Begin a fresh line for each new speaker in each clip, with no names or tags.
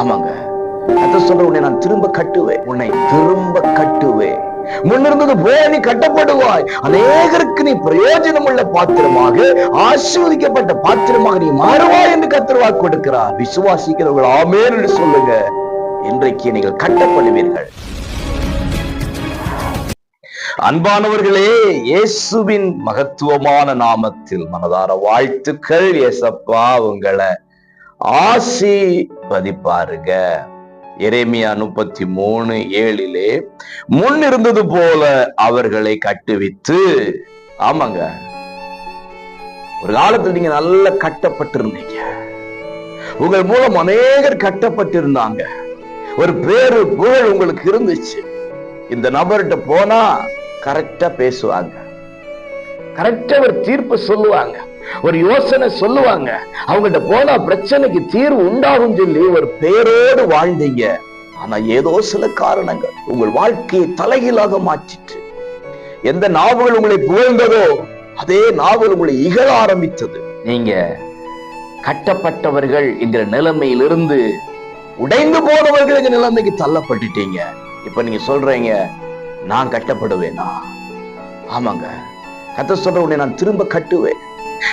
ஆமாங்க. கத்த சொல்ற உன்னை நான் திரும்ப கட்டுவேன். உன்னை திரும்ப கட்டுவேன். முன்னிருந்தது போல நீ கட்டப்படுவாய். அநேகருக்கு நீ பிரயோஜனம் உள்ள பாத்திரமாக ஆசீர்வதிக்கப்பட்ட பாத்திரமாக நீ மாறுவாய் என்று கத்திரவாக்கு கொடுக்கிறார். விசுவாசிக்கிறவர்கள் ஆமேன் என்று சொல்லுங்க. இன்றைக்கு நீங்கள் கட்டப்படுவீர்கள். அன்பானவர்களே இயேசுவின் மகத்துவமான நாமத்தில் மனதார வாழ்த்துக்கள். ஏசப்பா உங்களை பதிப்பாருங்க. எரேமியா முப்பத்தி மூணு ஏழிலே முன் இருந்தது போல அவர்களை கட்டுவித்து ஆமாங்க. ஒரு காலத்துல நீங்க நல்ல கட்டப்பட்டிருந்தீங்க. உங்கள் மூலம் அநேகர் கட்டப்பட்டிருந்தாங்க. ஒரு பேரு புகழ் உங்களுக்கு இருந்துச்சு. இந்த நபர்கிட்ட போனா கரெக்டா பேசுவாங்க. கரெக்டா ஒரு தீர்ப்பு சொல்லுவாங்க. ஒரு யோசனை சொல்லுவாங்க. அவங்கள்ட்ட போனா பிரச்சனைக்கு தீர்வு உண்டாகும் சொல்லி ஒரு பேரோடு வாழ்ந்தீங்க. ஆனா ஏதோ சில காரணங்கள் உங்கள் வாழ்க்கையை தலைகீழாக மாற்றிட்டு எந்த நாவல் உங்களை புகழ்ந்ததோ அதே நாவல் உங்களை இகழ ஆரம்பித்தது. நீங்க கட்டப்பட்டவர்கள் என்கிற நிலைமையிலிருந்து உடைந்து போனவர்கள் எங்க நிலைமைக்கு தள்ளப்பட்டுட்டீங்க. இப்ப நீங்க சொல்றீங்க நான் கட்டப்படுவேனா? ஆமாங்க. கத்த சொல்ற உடனே நான் திரும்ப கட்டுவேன்.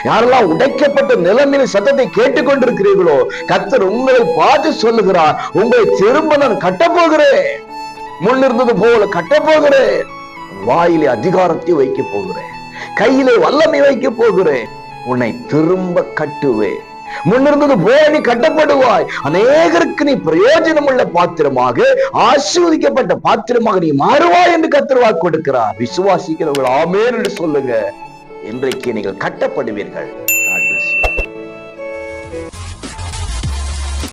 யாரெல்லாம் உடைக்கப்பட்ட நிலைமையில சத்தத்தை கேட்டுக்கொண்டிருக்கிறீர்களோ கத்தர் உங்களை பார்த்து சொல்லுகிறார் உங்களை திரும்ப நான் கட்டப்போகிறேன். முன்னிருந்தது போல கட்டப்போகிறேன். வாயிலே அதிகாரத்தை வைக்க போகிறேன். கையிலே வல்லமை வைக்க போகிறேன். உன்னை திரும்ப கட்டுவேன். முன்னிருந்தது போல நீ கட்டப்படுவாய். அநேகருக்கு நீ பிரயோஜனம் உள்ள பாத்திரமாக ஆசீர்வதிக்கப்பட்ட பாத்திரமாக நீ மாறுவாய் என்று கத்திரவாய் கொடுக்கிறார். விசுவாசிக்கிறவர்கள் ஆமேன் என்று சொல்லுங்க. இன்றைக்கு நீங்கள் கட்டப்படுவீர்கள்.